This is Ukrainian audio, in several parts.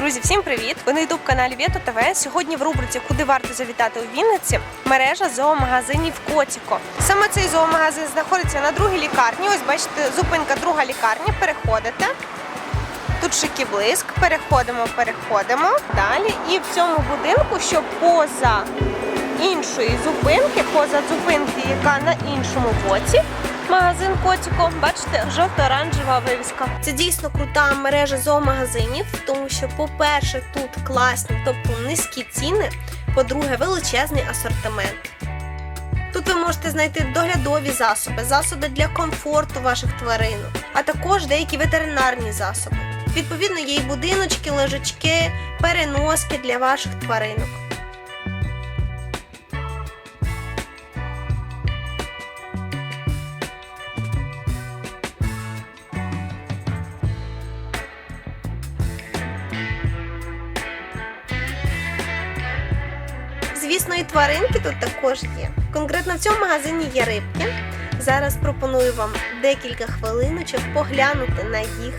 Друзі, всім привіт! Ви на ютуб каналі Вєто ТВ. Сьогодні в рубриці Куди варто завітати у Вінниці мережа зоомагазинів Котіко. Саме цей зоомагазин знаходиться на другій лікарні. Ось бачите, зупинка друга лікарня. Переходите. Тут шики блиск. Переходимо, переходимо далі. І в цьому будинку, що поза іншої зупинки, поза зупинки, яка на іншому боці. Магазин Котіко, бачите, жовто-оранжева вивіска. Це дійсно крута мережа зоомагазинів, тому що, по-перше, тут класні, тобто низькі ціни. По-друге, величезний асортимент. Тут ви можете знайти доглядові засоби, засоби для комфорту ваших тваринок, а також деякі ветеринарні засоби. Відповідно, є і будиночки, лежачки, переноски для ваших тваринок. Звісно, і тваринки тут також є. Конкретно в цьому магазині є рибки. Зараз пропоную вам декілька хвилиночок поглянути на їх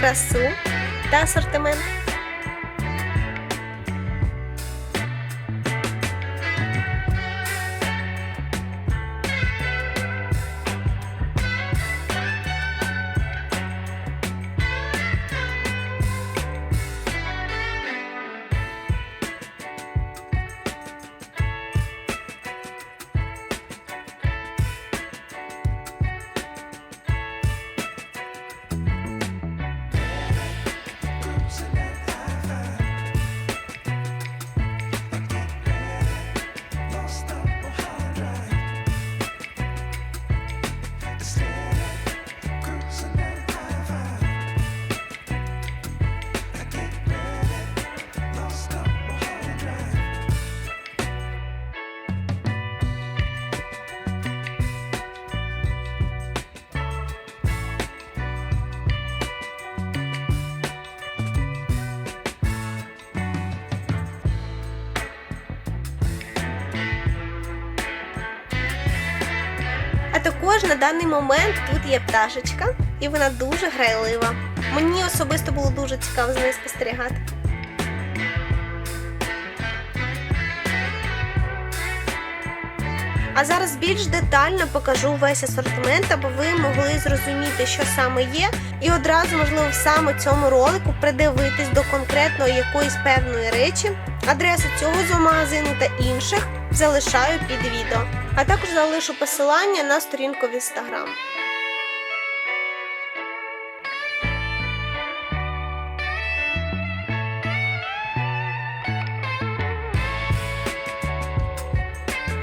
красу та асортимент. Також на даний момент тут є пташечка, і вона дуже грайлива. Мені особисто було дуже цікаво за нею спостерігати. А зараз більш детально покажу весь асортимент, аби ви могли зрозуміти, що саме є, і одразу, можливо, в саме цьому ролику придивитись до конкретної якоїсь певної речі. Адресу цього зоомагазину та інших залишаю під відео. А також залишу посилання на сторінку в інстаграм.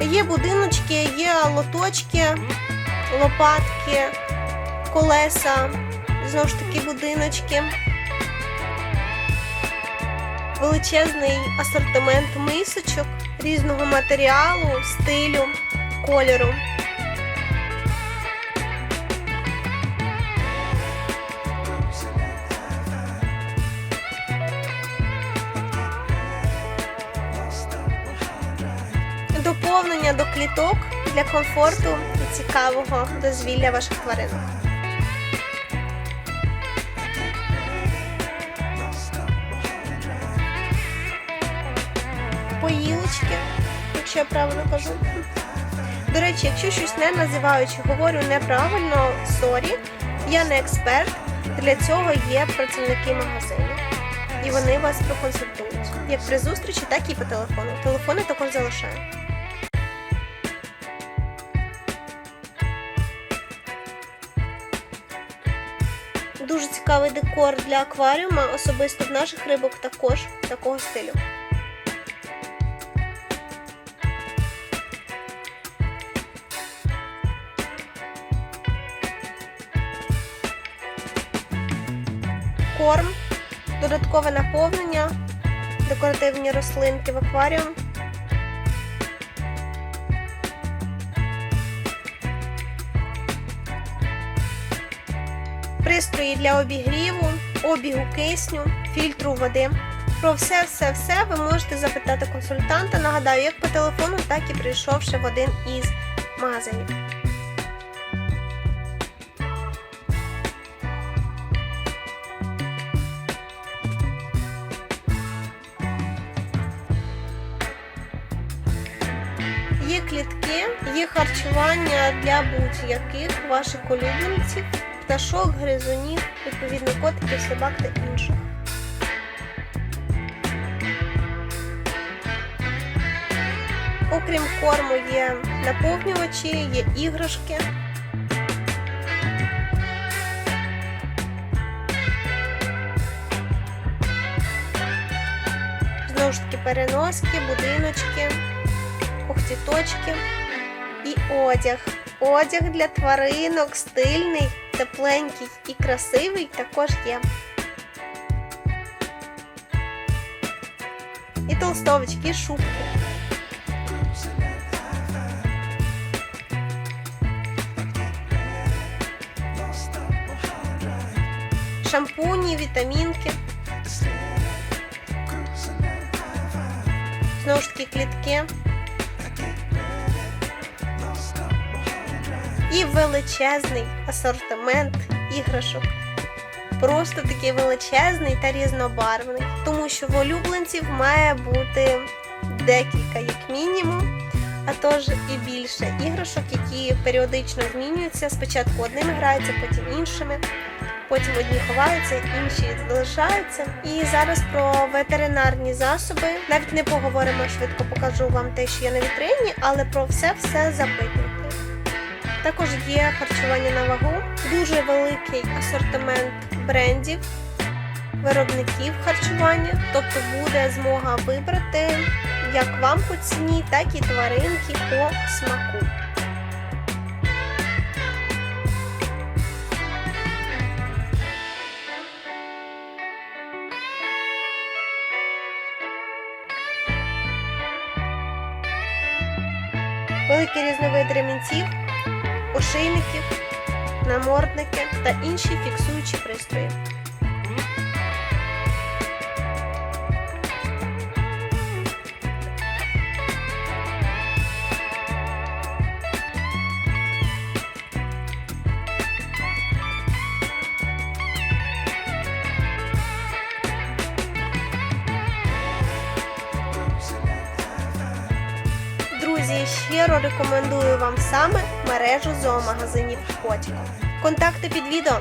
Є будиночки, є лоточки, лопатки, колеса, знову ж таки будиночки. Величезний асортимент мисочок різного матеріалу, стилю, кольору. Доповнення до кліток для комфорту і цікавого дозвілля ваших тваринок. Поїлочки, якщо я правильно кажу. До речі, якщо щось не називаю чи говорю неправильно, сорі, я не експерт. Для цього є працівники магазину. І вони вас проконсультують. Як при зустрічі, так і по телефону. Телефони також залишаю. Дуже цікавий декор для акваріума, особисто в наших рибок також такого стилю. Корм, додаткове наповнення, декоративні рослинки в акваріум. Пристрої для обігріву, обігу кисню, фільтру води. Про все-все-все ви можете запитати консультанта. Нагадаю, як по телефону, так і прийшовши в один із магазинів. Клітки є харчування для будь-яких ваших улюбленців, пташок, гризунів, відповідно котиків, собак та інших. Окрім корму є наповнювачі, є іграшки. Знову ж таки переноски, будиночки, когтіточки і одяг. Одяг для тваринок стильний, тепленький і красивий також є. І толстовочки, і шубки. Шампуні, вітамінки. Знову ж таки клітки. І величезний асортимент іграшок. Просто такий величезний та різнобарвний. Тому що в улюбленців має бути декілька, як мінімум, а тож і більше іграшок, які періодично змінюються. Спочатку одними граються, потім іншими. Потім одні ховаються, інші залишаються. І зараз про ветеринарні засоби. Навіть не поговоримо швидко, покажу вам те, що є на вітрині, але про все-все запитуйте. Також є харчування на вагу, дуже великий асортимент брендів, виробників харчування, тобто буде змога вибрати як вам по ціні, так і тваринки по смаку. Великий різновид ремінців, ошейників, намордники та інші фіксуючі пристрої. Рекомендую вам саме мережу зоомагазинів Котіко. Контакти під відео.